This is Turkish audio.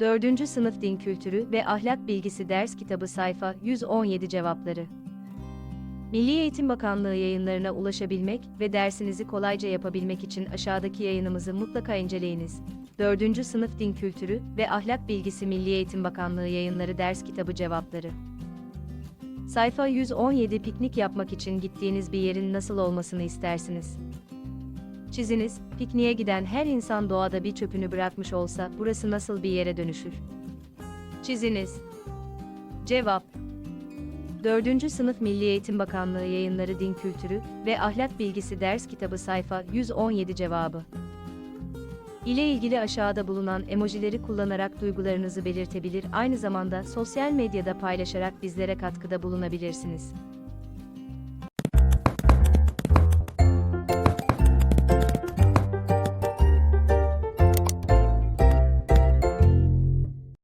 4. Sınıf Din Kültürü ve Ahlak Bilgisi Ders Kitabı sayfa 117 cevapları. Milli Eğitim Bakanlığı yayınlarına ulaşabilmek ve dersinizi kolayca yapabilmek için aşağıdaki yayınımızı mutlaka inceleyiniz. 4. Sınıf Din Kültürü ve Ahlak Bilgisi Milli Eğitim Bakanlığı yayınları ders kitabı cevapları. Sayfa 117 piknik yapmak için gittiğiniz bir yerin nasıl olmasını istersiniz? Çiziniz, pikniğe giden her insan doğada bir çöpünü bırakmış olsa burası nasıl bir yere dönüşür? Çiziniz. Cevap 4. Sınıf Milli Eğitim Bakanlığı Yayınları Din Kültürü ve Ahlak Bilgisi Ders Kitabı sayfa 117 cevabı. ile ilgili aşağıda bulunan emojileri kullanarak duygularınızı belirtebilir, aynı zamanda sosyal medyada paylaşarak bizlere katkıda bulunabilirsiniz.